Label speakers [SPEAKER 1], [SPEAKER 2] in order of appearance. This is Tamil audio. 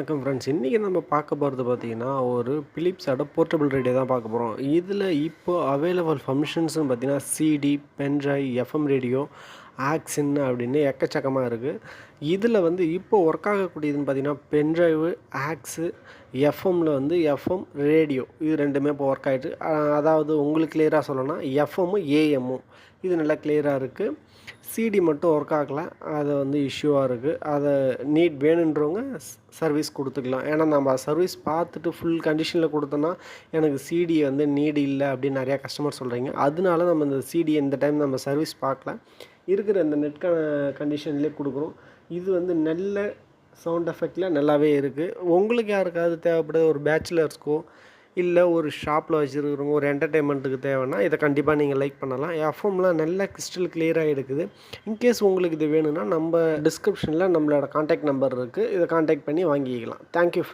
[SPEAKER 1] வணக்கம் ஃப்ரெண்ட்ஸ் இன்றைக்கி நம்ம பார்க்க போகிறது பார்த்தீங்கன்னா ஒரு பிலிப்ஸோட போர்ட்டபிள் ரேடியோ தான் பார்க்க போகிறோம் இதில் இப்போ அவைலபிள் ஃபங்க்ஷன்ஸ்னு பார்த்தீங்கன்னா CD pendrive FM radio aux in அப்படின்னு எக்கச்சக்கமாக இருக்குது இதில் வந்து இப்போ ஒர்க் ஆகக்கூடியதுன்னு பார்த்தீங்கன்னா பென்ட்ரைவு ஆக்ஸு எஃப்எம்மில் வந்து எஃப்எம் ரேடியோ இது ரெண்டுமே இப்போ ஒர்க் ஆகிட்டு அதாவது உங்களுக்கு கிளியராக சொல்லணும்னா எஃப்எம்மும் ஏஎம்மும் இது நல்லா கிளியராக இருக்குது சிடி மட்டும் ஒர்க் ஆகலை. அது வந்து இஷ்யூவாக இருக்குது அதை நீட் வேணுன்றவங்க சர்வீஸ் கொடுத்துக்கலாம். ஏன்னா நம்ம சர்வீஸ் பார்த்துட்டு ஃபுல் கண்டிஷனில் கொடுத்தோன்னா எனக்கு சிடி வந்து நீடு இல்லை அப்படின்னு நிறையா கஸ்டமர் சொல்கிறீங்க அதனால நம்ம இந்த சிடி இந்த டைம் நம்ம சர்வீஸ் பார்க்கல. இருக்கிற இந்த நெட் கண்டிஷன்லேயே கொடுக்குறோம். இது வந்து நல்ல சவுண்ட் எஃபெக்டில் நல்லாவே இருக்குது உங்களுக்கு யாருக்காவது தேவைப்படுது ஒரு பேச்சுலர்ஸ்க்கோ இல்லை ஒரு ஷாப்பில் வச்சுருக்கிறவங்க ஒரு என்டர்டெயின்மெண்ட்டுக்கு தேவைன்னா இதை கண்டிப்பாக நீங்கள் லைக் பண்ணலாம். எஃப்எம்லாம் நல்ல கிறிஸ்டல் கிளியராக எடுக்குது. இன்கேஸ் உங்களுக்கு இது வேணும்னா நம்ம டிஸ்கிரிப்ஷனில் நம்மளோட காண்டாக்ட் நம்பர் இருக்குது இதை காண்டாக்ட் பண்ணி வாங்கிக்கலாம். Thank you friend